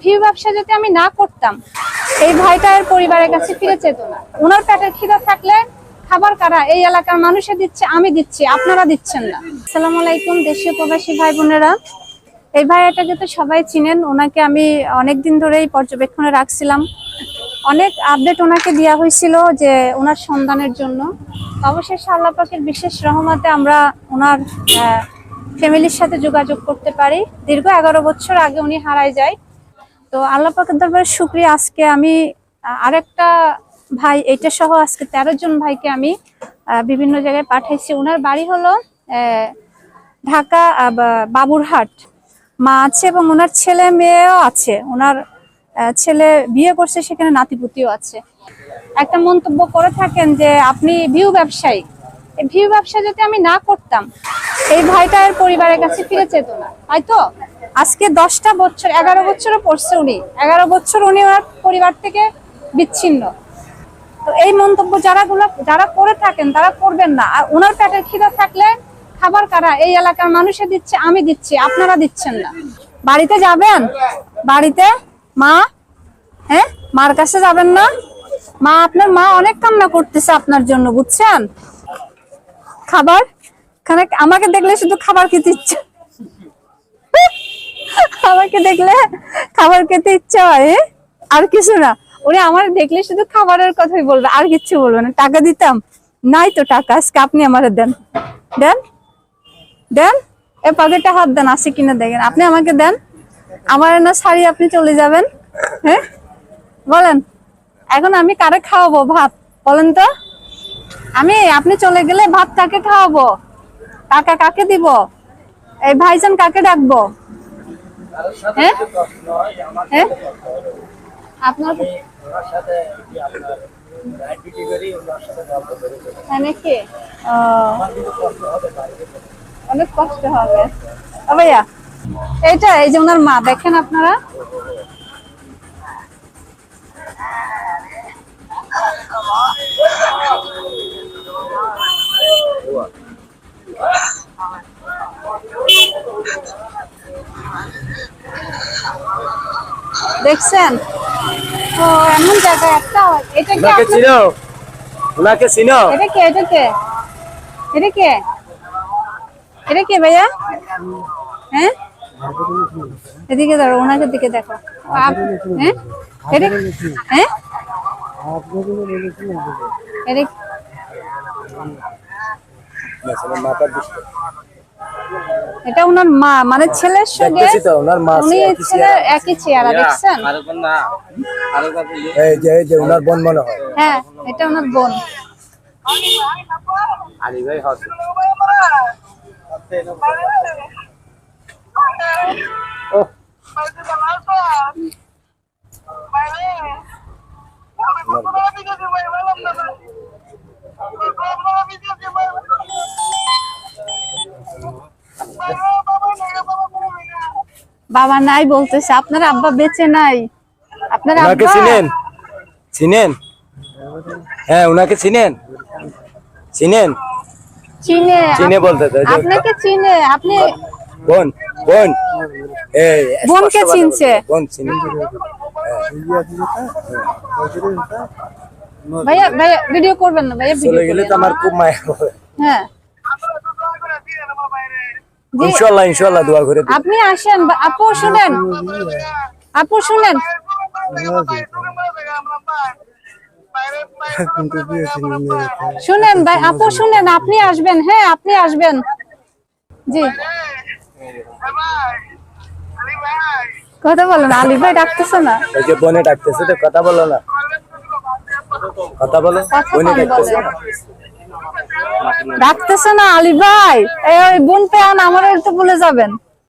View ব্যবসা যদি আমি না করতাম, এই ভাইটা এর পরিবারের কাছে ফিরে যেত না। ওনার পেটের খিদা থাকলে খাবার কারা? এই এলাকার মানুষে দিচ্ছে, আমি দিচ্ছি, আপনারা দিচ্ছেন না। আসসালামু আলাইকুম, দেশীয় প্রবাসী ভাই বোনেরা এই ভাইয়াটাকে তো সবাই চিনেন, ওনাকে আমি অনেকদিন ধরেই পর্যবেক্ষণে রাখছিলাম। অনেক আপডেট ওনাকে দেওয়া হয়েছিল যে ওনার সন্ধানের জন্য। অবশেষে আল্লাহ পাকের বিশেষ রহমতে আমরা ওনার ফ্যামিলির সাথে যোগাযোগ করতে পারি। দীর্ঘ এগারো বছর আগে উনি হারায় যায়। তো আল্লাহ পাকের দরবারে শুক্রিয়া। আজকে আমি আরেকটা ভাই এটা সহ আজকে তেরো জন ভাইকে আমি বিভিন্ন জায়গায় পাঠাইছি। ওনার বাড়ি হলো ঢাকা বাবুরহাট। মা আছে এবং ওনার ছেলে মেয়েও আছে। ওনার ছেলে বিয়ে করছে, সেখানে নাতিপুতিও আছে। একটা মন্তব্য করে থাকেন যে, আপনি ভিউ ব্যবসায়ী। এই ভিউ ব্যবসা যদি আমি না করতাম, এই ভাইটা এর পরিবারের কাছে ফিরে যেত না। তাই তো? আজকে দশটা বছর, এগারো বছরও পড়ছে উনি। এগারো বছর উনি ওনার পরিবার থেকে বিচ্ছিন্ন। তো এই মন্তব্য যারা গুলো যারা করে থাকেন, তারা করবেন না। আর ওনার পেটের খিদা থাকলে খাবার কারা? এই এলাকার মানুষে দিচ্ছে, আমি দিচ্ছি, আপনারা দিচ্ছেন না। বাড়িতে যাবেন? বাড়িতে? মা? হ্যাঁ? মার কাছে যাবেন না? মা, আপনার মা অনেক কান্না করতেছে আপনার জন্য, বুঝছেন? খাবার? আমাকে দেখলে শুধু খাবার খেতে ইচ্ছা আমাকে দেখলে খাবার খেতে ইচ্ছা হয় আর কিছু না। উনি আমার দেখলে শুধু খাবারের কথাই বলবে, আর কিচ্ছু বলবে না। টাকা দিতাম, নাই তো টাকা, আজকে আপনি আমার দেন। দেন? দেন? এ পকেটে হাত দেন, আছে কিনা দেখেন। আপনি আমাকে দেন। আমার না শাড়ি, আপনি চলে যাবেন হ্যাঁ? বলেন, এখন আমি কারে খাওয়াবো ভাত? বলেন তো। আমি, আপনি চলে গেলে ভাত কাকে খাওয়াবো? টাকা কাকে দিব? এই ভাইজান কাকে ডাকবো? হ্যাঁ? হ্যাঁ? আপনার নাকি ও, অনেক কষ্ট হবে। ভাইয়া এইটা এই যে ওনার মা দেখেন আপনারা? দেখছেন? ও এমন জায়গা একটা এটা কি আপনার- চিনো? ওনাকে চিনো? এটা কে এটা কে? এটা কে? এটা কে ভাইয়া? হ্যাঁ? এদিকে ধরো ওনাকে দিকে দেখো। আপ- হ্যাঁ? এটা হ্যাঁ? এটা দিকে। এটা ওনার মা মানে ছেলের সঙ্গে তো, ওনার মা উনি একই ছেলের একই চেহারা দেখছেন? এই যে এই যে ওনার বোন মনে হয়। হ্যাঁ এটা ওনার বোন। আলী ভাই হবে ও বাবা নাই বলতেছে আপনার আব্বা বেঁচে নাই। আপনার আব্বা চিনেন? চিনেন? হ্যাঁ ওনাকে চিনেন? চিনেন? চিনে। চিনে আপ- বলতে তো, আপনাকে চিনে আপনি বোন বোন। এই বোনকে চিনছে। বোন চিনে। ভাইয়া ভাইয়া ভিডিও করবেন না ভাইয়া ভিডিও চলে গেলে তো আমার খুব মায়া হবে হ্যাঁ। জি ইনশাল্লাহ ইনশাল্লাহ দোয়া করে আপনি আসেন আপু শুনেন। আপু শুনেন। শুনেন ভাই আপু শুনেন আপনি আসবেন হ্যাঁ আপনি আসবেন। জি। কথা বলেন আলী ভাই ডাকতেছে না। ওই যে বোনে ডাকতেছে তো কথা বলো না। কথা বলো। বোনে ডাকতেছে বলে। ডাকতেছে না আলী ভাই। এই বোন পেয়ান আমার তো বলে যাবেন।